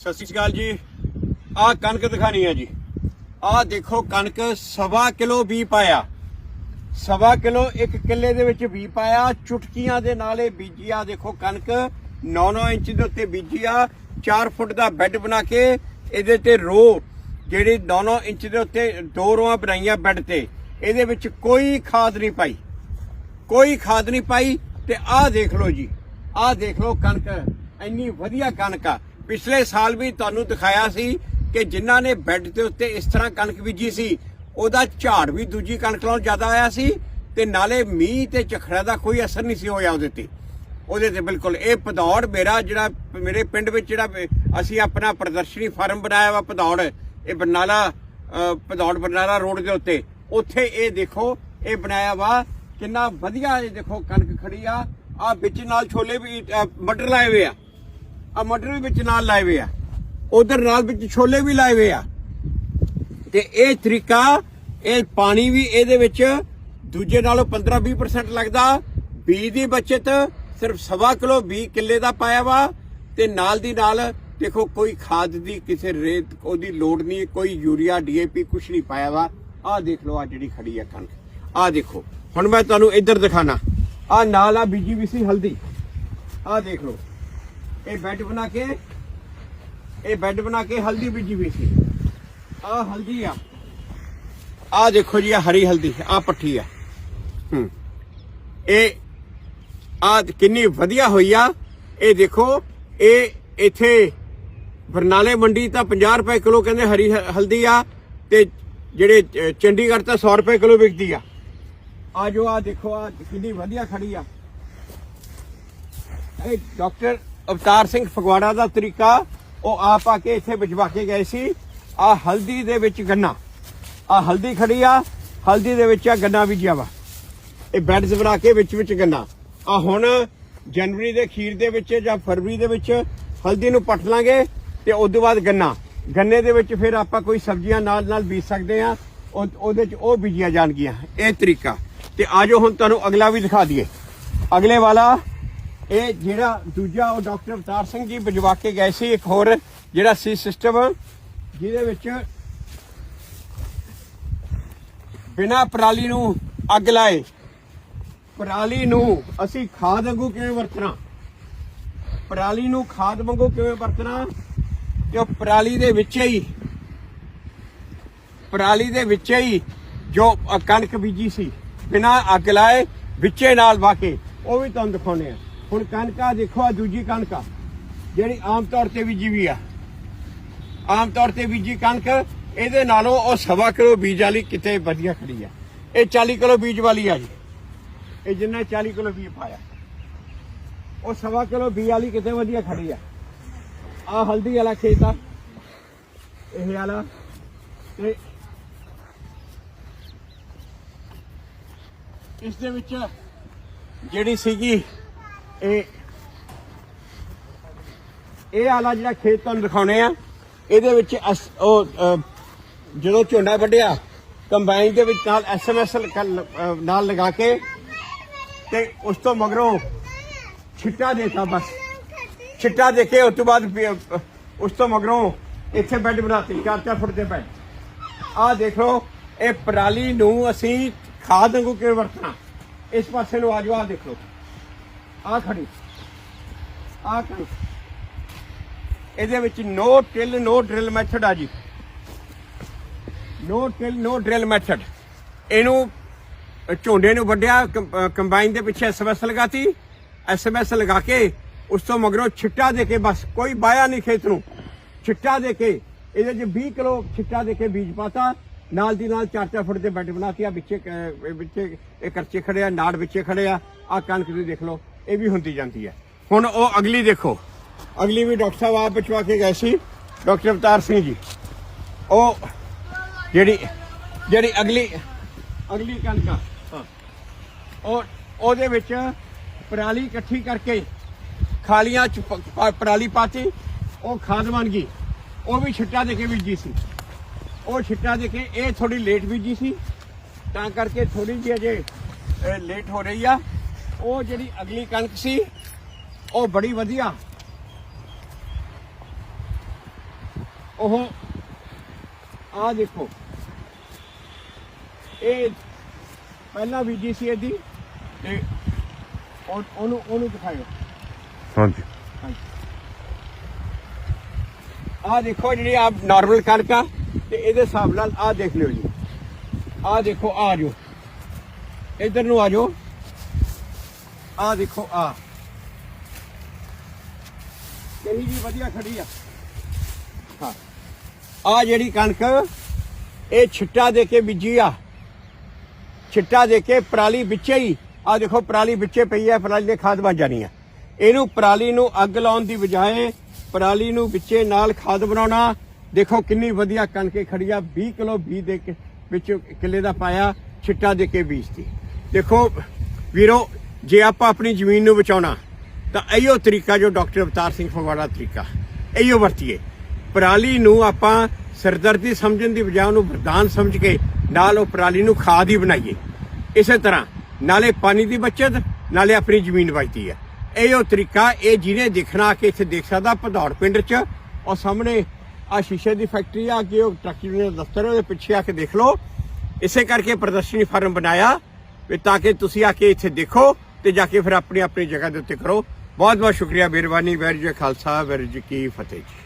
ਸਤਿ ਸ਼੍ਰੀ ਅਕਾਲ ਜੀ। ਆਹ ਕਣਕ ਦਿਖਾਣੀ ਹੈ ਜੀ। ਆਹ ਦੇਖੋ ਕਣਕ ਸਵਾ ਕਿਲੋ ਵੀ ਪਾਇਆ। ਸਵਾ ਕਿਲੋ ਇੱਕ ਕਿੱਲੇ ਦੇ ਵਿੱਚ ਵੀ ਪਾਇਆ। ਚੁਟਕੀਆਂ ਦੇ ਨਾਲ ਇਹ ਬੀਜੀ ਆ। ਦੇਖੋ ਕਣਕ 9-9 ਇੰਚ ਦੇ ਉੱਤੇ ਬੀਜੀ ਆ। 4 ਫੁੱਟ ਦਾ ਬੈੱਡ ਬਣਾ ਕੇ ਇਹਦੇ ਤੇ ਰੋ ਜਿਹੜੀ 9-9 ਇੰਚ ਦੇ ਉੱਤੇ ਦੋ ਰੋਆਂ ਬਣਾਈਆਂ ਬੈੱਡ ਤੇ। ਇਹਦੇ ਵਿੱਚ ਕੋਈ ਖਾਦ ਨਹੀਂ ਪਾਈ। ਕੋਈ ਖਾਦ ਨਹੀਂ ਪਾਈ ਤੇ ਆਹ ਦੇਖ ਲਓ ਜੀ। ਆਹ ਦੇਖ ਲਓ ਕਣਕ। ਇੰਨੀ ਵਧੀਆ ਕਣਕ ਆ। ਪਿਛਲੇ ਸਾਲ ਵੀ ਤੁਹਾਨੂੰ ਦਿਖਾਇਆ ਸੀ ਕਿ ਜਿਨ੍ਹਾਂ ਨੇ ਬੈੱਡ ਦੇ ਉੱਤੇ ਇਸ ਤਰ੍ਹਾਂ ਕਣਕ ਬੀਜੀ ਸੀ ਉਹਦਾ ਝਾੜ ਵੀ ਦੂਜੀ ਕਣਕ ਨਾਲੋਂ ਜ਼ਿਆਦਾ ਆਇਆ ਸੀ ਤੇ ਨਾਲੇ ਮੀਂਹ ਤੇ ਝਖੜਾ ਦਾ ਕੋਈ ਅਸਰ ਨਹੀਂ ਸੀ ਹੋਇਆ ਉਹਦੇ ਤੇ। ਉਹਦੇ ਤੇ ਬਿਲਕੁਲ ਇਹ ਪਧੌੜ ਮੇਰਾ ਜਿਹੜਾ ਮੇਰੇ ਪਿੰਡ ਵਿੱਚ ਜਿਹੜਾ ਅਸੀਂ ਆਪਣਾ ਪ੍ਰਦਰਸ਼ਨੀ ਫਾਰਮ ਬਣਾਇਆ ਵਾ ਪਧੌੜ ਇਹ ਬਰਨਾਲਾ ਅ, ਪਧੌੜ ਬਰਨਾਲਾ ਰੋਡ ਦੇ ਉੱਤੇ। ਉੱਥੇ ਇਹ ਦੇਖੋ ਇਹ ਬਣਾਇਆ ਵਾ ਕਿੰਨਾ ਵਧੀਆ ਇਹ ਦੇਖੋ ਕਣਕ ਖੜੀ ਆ। ਆ ਵਿੱਚ ਨਾਲ ਛੋਲੇ ਵੀ ਮਟਰ ਲਾਏ ਹੋਏ ਆ। ਆ ਮਟਰ ਵੀ ਵਿੱਚ ਨਾਲ ਲਾਏ ਹੋਏ ਆ। ਉਧਰ ਨਾਲ ਵਿੱਚ ਛੋਲੇ ਵੀ ਲਾਏ ਹੋਏ ਆ। ਤੇ ਇਹ ਤਰੀਕਾ, ਇਹ ਪਾਣੀ ਵੀ ਇਹਦੇ ਵਿੱਚ ਦੂਜੇ ਨਾਲੋਂ 15-20% ਲੱਗਦਾ। ਬੀਜ ਦੀ ਬਚਤ ਸਿਰਫ ਸਵਾ ਕਿਲੋ 20 ਕਿੱਲੇ ਦਾ ਪਾਇਆ ਵਾ ਤੇ ਨਾਲ ਦੀ ਨਾਲ ਦੇਖੋ ਕੋਈ ਖਾਦ ਦੀ ਕਿਸੇ ਰੇਤ ਉਹਦੀ ਲੋੜ ਨਹੀਂ, ਕੋਈ ਯੂਰੀਆ ਡੀਏਪੀ ਕੁਝ ਨਹੀਂ ਪਾਇਆ ਵਾ। ਆਹ ਦੇਖ ਲਓ ਆ ਜਿਹੜੀ ਖੜੀ ਆ ਕਣਕ। ਆਹ ਦੇਖੋ, ਹੁਣ ਮੈਂ ਤੁਹਾਨੂੰ ਇੱਧਰ ਦਿਖਾਣਾ। ਆ ਨਾਲ ਆ ਬੀਜੀ ਵੀ ਸੀ ਹਲਦੀ। ਆਹ ਦੇਖ ਲਓ। ਇਹ ਬੈੱਡ ਬਣਾ ਕੇ ਇਹ ਬੈੱਡ ਬਣਾ ਕੇ ਹਲਦੀ ਬੀਜੀ ਵੀ ਸੀ। ਆ ਹਲਦੀ ਆ। ਆ ਦੇਖੋ ਜੀ ਆ ਹਰੀ ਹਲਦੀ ਆ ਪੱਠੀ ਆ। ਹੂੰ। ਇਹ ਆ ਕਿੰਨੀ ਵਧੀਆ ਹੋਈ ਆ। ਇਹ ਦੇਖੋ ਇਹ ਇੱਥੇ ਬਰਨਾਲੇ ਮੰਡੀ ਤਾਂ 50 ਰੁਪਏ ਕਿਲੋ ਕਹਿੰਦੇ ਹਰੀ ਹਲਦੀ ਆ ਤੇ ਜਿਹੜੇ ਅ, ਚੰਡੀਗੜ੍ਹ ਤਾਂ 100 ਰੁਪਏ ਕਿਲੋ ਵਿਕਦੀ ਆ। ਆ ਜੋ ਆ ਦੇਖੋ ਆ ਕਿੰਨੀ ਵਧੀਆ ਖੜੀ ਆ। ਇਹ ਡਾਕਟਰ ਅਵਤਾਰ ਸਿੰਘ ਫਗਵਾੜਾ ਦਾ ਤਰੀਕਾ, ਉਹ ਆਪ ਆ ਕੇ ਇੱਥੇ ਵਿਚਵਾ ਕੇ ਗਏ ਸੀ। ਆ ਹਲਦੀ ਦੇ ਵਿੱਚ ਗੰਨਾ। ਆ ਹਲਦੀ ਖੜੀ ਆ, ਹਲਦੀ ਦੇ ਵਿੱਚ ਆ ਗੰਨਾ ਬੀਜਿਆ ਵਾ ਇਹ ਬੈਡਸ ਬਣਾ ਕੇ ਵਿੱਚ ਵਿੱਚ ਗੰਨਾ। ਆ ਹੁਣ ਜਨਵਰੀ ਦੇ ਅਖੀਰ ਦੇ ਵਿੱਚ ਜਾਂ ਫਰਵਰੀ ਦੇ ਵਿੱਚ ਹਲਦੀ ਨੂੰ ਪੱਟ ਲਾਂਗੇ ਤੇ ਉਸ ਤੋਂ ਬਾਅਦ ਗੰਨਾ। ਗੰਨੇ ਦੇ ਵਿੱਚ ਫਿਰ ਆਪਾਂ ਕੋਈ ਸਬਜ਼ੀਆਂ ਨਾਲ ਨਾਲ ਬੀਜ ਸਕਦੇ ਆ ਉਹਦੇ ਚ ਉਹ ਬੀਜੀਆਂ ਜਾਣਗੀਆਂ। ਇਹ ਤਰੀਕਾ। ਤੇ ਆਜੋ ਹੁਣ ਤੁਹਾਨੂੰ ਅਗਲਾ ਵੀ ਦਿਖਾ ਦਈਏ। ਅਗਲੇ ਵਾਲਾ ਇਹ ਜਿਹੜਾ ਦੂਜਾ ਉਹ ਡਾਕਟਰ ਅਵਤਾਰ ਸਿੰਘ ਜੀ ਭਜਵਾ ਕੇ ਗਏ ਸੀ, ਇੱਕ ਹੋਰ ਜਿਹੜਾ ਸੀ ਸਿਸਟਮ ਜਿਹਦੇ ਵਿੱਚ ਬਿਨਾ ਪਰਾਲੀ ਨੂੰ ਅੱਗ ਲਾਏ। ਪਰਾਲੀ ਨੂੰ ਅਸੀਂ ਖਾਦ ਵਾਂਗੂ ਕਿਵੇਂ ਵਰਤਣਾ? ਪਰਾਲੀ ਨੂੰ ਖਾਦ ਵਾਂਗੂ ਕਿਵੇਂ ਵਰਤਣਾ? ਕਿ ਉਹ ਪਰਾਲੀ ਦੇ ਵਿੱਚ ਹੀ, ਪਰਾਲੀ ਦੇ ਵਿੱਚ ਹੀ ਜੋ ਕਣਕ ਬੀਜੀ ਸੀ, ਬਿਨਾ ਅੱਗ ਲਾਏ ਵਿੱਚੇ ਨਾਲ ਵਾਕੇ ਉਹ ਵੀ ਤੁਹਾਨੂੰ ਦਿਖਾਉਣੇ ਆ ਹੁਣ ਕਣਕਾ ਦੇਖੋ ਆ ਦੂਜੀ ਕਣਕਾ ਜਿਹੜੀ ਆਮ ਤੌਰ ਤੇ ਬੀਜੀ ਵੀ ਆ। ਆਮ ਤੌਰ ਤੇ ਬੀਜੀ ਕਣਕ, ਇਹਦੇ ਨਾਲੋਂ ਉਹ ਸਵਾ ਕਿਲੋ ਬੀਜ ਵਾਲੀ ਕਿਤੇ ਵਧੀਆ ਖੜੀ ਆ। ਇਹ 40 ਕਿਲੋ ਬੀਜ ਵਾਲੀ ਆ ਜੀ। ਇਹ ਜਿੰਨਾ 40 ਕਿਲੋ ਬੀਜ ਪਾਇਆ। ਉਹ ਸਵਾ ਕਿਲੋ ਬੀਜ ਵਾਲੀ ਕਿਤੇ ਵਧੀਆ ਖੜੀ ਆ। ਆ ਹਲਦੀ ਵਾਲਾ ਖੇਤ ਆ। ਇਹ ਵਾਲਾ। ਤੇ ਇਸ ਦੇ ਵਿੱਚ ਜਿਹੜੀ ਸੀਗੀ ਇਹ ਇਹ ਵਾਲਾ ਜਿਹੜਾ ਖੇਤ ਤੁਹਾਨੂੰ ਦਿਖਾਉਣੇ ਆ, ਇਹਦੇ ਵਿੱਚ ਅਸ- ਉਹ ਜਦੋਂ ਝੋਨਾ ਵੱਢਿਆ, ਕੰਬਾਈਨ ਦੇ ਵਿੱਚ ਨਾਲ ਐਸਐਮਐਸ ਨਾਲ ਲਗਾ ਕੇ ਤੇ ਉਸ ਤੋਂ ਮਗਰੋਂ ਛਿੱਟਾ ਦੇਤਾ ਬਸ। ਛਿੱਟਾ ਦੇ ਕੇ ਉਸ ਤੋਂ ਬਾਅਦ ਉਸ ਤੋਂ ਮਗਰੋਂ ਇੱਥੇ ਬੈੱਡ ਬਣਾਤੀ 4-4 ਫੁੱਟ ਦੇ ਬੈੱਡ। ਆਹ ਦੇਖੋ, ਇਹ ਪਰਾਲੀ ਨੂੰ ਅਸੀਂ ਖਾਦ ਵਾਂਗੂ ਕਿਵੇਂ ਵਰਤਣਾ। ਇਸ ਪਾਸੇ ਨੂੰ ਆਜੋ, ਆਹ ਦੇਖ। ਲਓ ਆਹ ਖੜੀ। ਆਹ ਖੜੀ। ਇਹਦੇ ਵਿੱਚ no till no drill method ਆ ਜੀ। No till no drill method ਇਹਨੂੰ ਝੋਂਡੇ ਨੂੰ ਵੱਢਿਆ ਕੰਬਾਈਨ ਦੇ ਪਿੱਛੇ ਐਸਐਮਐਸ ਲਗਾਤੀ। ਐਸਐਮਐਸ ਲਗਾ ਕੇ ਉਸ ਤੋਂ ਮਗਰੋਂ ਛਿੱਟਾ ਦੇ ਕੇ ਬਸ, ਕੋਈ ਬਾਇਆ ਨਹੀਂ ਖੇਤ ਨੂੰ। ਛਿੱਟਾ ਦੇ ਕੇ, ਇਹਦੇ 'ਚ 20 ਕਿਲੋ ਛਿੱਟਾ ਦੇ ਕੇ ਬੀਜ ਪਾਤਾ। ਨਾਲ ਦੀ ਨਾਲ 4-4 ਫੁੱਟ ਦੇ ਬੈੱਡ ਬਣਾਤੀ ਆ, ਵਿੱਚੇ ਵਿੱਚੇ ਇਹ ਕਰਚੇ ਖੜੇ ਆ, ਨਾੜ ਵਿੱਚੇ ਖੜੇ ਆ। ਆ ਕਣਕ ਦੀ ਦੇਖ ਲਓ। ਇਹ ਵੀ ਹੁੰਦੀ ਜਾਂਦੀ ਹੈ। ਹੁਣ ਉਹ ਅਗਲੀ ਦੇਖੋ। ਅਗਲੀ ਵੀ ਡਾਕਟਰ ਸਾਹਿਬ ਆਪ ਬਚਵਾ ਕੇ ਗਏ ਸੀ। ਡਾਕਟਰ ਅਵਤਾਰ ਸਿੰਘ ਜੀ। ਉਹ ਜਿਹੜੀ ਜਿਹੜੀ ਅਗਲੀ ਅਗਲੀ ਕਣਕ ਉਹ, ਉਹਦੇ ਵਿੱਚ ਪਰਾਲੀ ਇਕੱਠੀ ਕਰਕੇ ਖਾਲੀਆਂ ਚ ਪਰਾਲੀ ਪਾਤੀ। ਉਹ ਖਾਦ ਬਣ ਗਈ। ਉਹ ਵੀ ਛਿੱਟਾ ਦੇ ਕੇ ਬੀਜੀ ਸੀ। ਉਹ ਛਿੱਟਾ ਦੇ ਕੇ ਇਹ ਥੋੜੀ ਲੇਟ ਬੀਜੀ ਸੀ। ਤਾਂ ਕਰਕੇ ਥੋੜੀ ਜਿਹੀ ਅਜੇ ਲੇਟ ਹੋ ਰਹੀ ਆ। ਉਹ ਜਿਹੜੀ ਅਗਲੀ ਕਣਕ ਸੀ ਉਹ ਬੜੀ ਵਧੀਆ। ਉਹ ਆ ਦੇਖੋ। ਇਹ ਪਹਿਲਾਂ ਬੀਜੀ ਸੀ ਇਹਦੀ ਤੇ ਉਹ- ਉਹਨੂੰ ਉਹਨੂੰ ਦਿਖਾਇਓ। ਹਾਂਜੀ। ਆ ਦੇਖੋ ਜਿਹੜੀ ਆ ਨਾਰਮਲ ਕਣਕ ਆ ਤੇ ਇਹਦੇ ਹਿਸਾਬ ਨਾਲ ਆ ਦੇਖ ਲਿਓ ਜੀ। ਆ ਦੇਖੋ ਆ ਜੋ ਇਧਰ ਨੂੰ ਆ ਜਾਓ। ਆ ਦੇਖੋ ਆ ਕਹੀ ਜੀ, ਵਧੀਆ ਖੜੀ ਆ। ਹਾਂ। ਆ ਜਿਹੜੀ ਕਣਕ, ਇਹ ਛਿੱਟਾ ਦੇ ਕੇ ਬੀਜੀ ਆ। ਛਿੱਟਾ ਦੇ ਕੇ ਪਰਾਲੀ ਵਿੱਚੇ ਹੀ ਆ ਦੇਖੋ, ਪਰਾਲੀ ਵਿੱਚੇ ਪਈ ਹੈ ਪਰਾਲੀ ਦੇ ਖਾਦ ਬਣ ਜਾਣੀ ਆ। ਇਹਨੂੰ ਪਰਾਲੀ ਨੂੰ ਅੱਗ ਲਾਉਣ ਦੀ ਬਜਾਏ ਪਰਾਲੀ ਨੂੰ ਵਿੱਚੇ ਨਾਲ ਖਾਦ ਬਣਾਉਣਾ। ਦੇਖੋ ਕਿੰਨੀ ਵਧੀਆ ਕਣਕੇ ਖੜੀ ਆ 20 ਕਿਲੋ ਬੀਜ ਦੇ ਵਿੱਚ ਕਿੱਲੇ ਦਾ ਪਾਇਆ, ਛਿੱਟਾ ਦੇ ਕੇ ਬੀਜਤੀ। ਦੇਖੋ ਵੀਰੋ ਜੇ ਆਪਾਂ ਆਪਣੀ ਜ਼ਮੀਨ ਨੂੰ ਬਚਾਉਣਾ, ਤਾਂ ਇਹੋ ਤਰੀਕਾ ਜੋ ਡਾਕਟਰ ਅਵਤਾਰ ਸਿੰਘ ਫਗਵਾੜਾ ਤਰੀਕਾ। ਇਹੋ ਵਰਤੀਏ। ਪਰਾਲੀ ਨੂੰ ਆਪਾਂ ਸਰਦਰਦੀ ਸਮਝਣ ਦੀ ਬਜਾਏ ਉਹਨੂੰ ਵਰਦਾਨ ਸਮਝ ਕੇ ਨਾਲ ਉਹ ਪਰਾਲੀ ਨੂੰ ਖਾਦ ਹੀ ਬਣਾਈਏ। ਇਸੇ ਤਰ੍ਹਾਂ ਨਾਲੇ ਪਾਣੀ ਦੀ ਬਚਤ, ਨਾਲੇ ਆਪਣੀ ਜ਼ਮੀਨ ਬਚਦੀ ਹੈ। ਇਹੋ ਤਰੀਕਾ, ਇਹ ਜਿਹਨੇ ਦਿਖਣਾ ਕਿ ਇੱਥੇ ਦੇਖ ਸਕਦਾ ਭਦੌੜ ਪਿੰਡ 'ਚ, ਉਹ ਸਾਹਮਣੇ ਆ ਸ਼ੀਸ਼ੇ ਦੀ ਫੈਕਟਰੀ ਆ, ਅੱਗੇ ਉਹ ਟਰੱਕ ਯੂਨੀਅਨ ਦਫ਼ਤਰ ਉਹਦੇ ਪਿੱਛੇ ਆ ਕੇ ਦੇਖ ਲਓ। ਇਸੇ ਕਰਕੇ ਪ੍ਰਦਰਸ਼ਨੀ ਫਾਰਮ ਬਣਾਇਆ ਵੀ ਤਾਂ ਕਿ ਤੁਸੀਂ ਆ ਕੇ ਇੱਥੇ ਦੇਖੋ ਤੇ ਜਾ ਕੇ ਫਿਰ ਆਪਣੀ ਆਪਣੀ ਜਗ੍ਹਾ ਦੇ ਉੱਤੇ ਕਰੋ। ਬਹੁਤ ਬਹੁਤ ਸ਼ੁਕਰੀਆ, ਮਿਹਰਬਾਨੀ ਵੈਰ ਜੀ ਕਾ ਖਾਲਸਾ ਵੈਰ ਜੀ ਕੀ ਫਤਿਹ ਜੀ।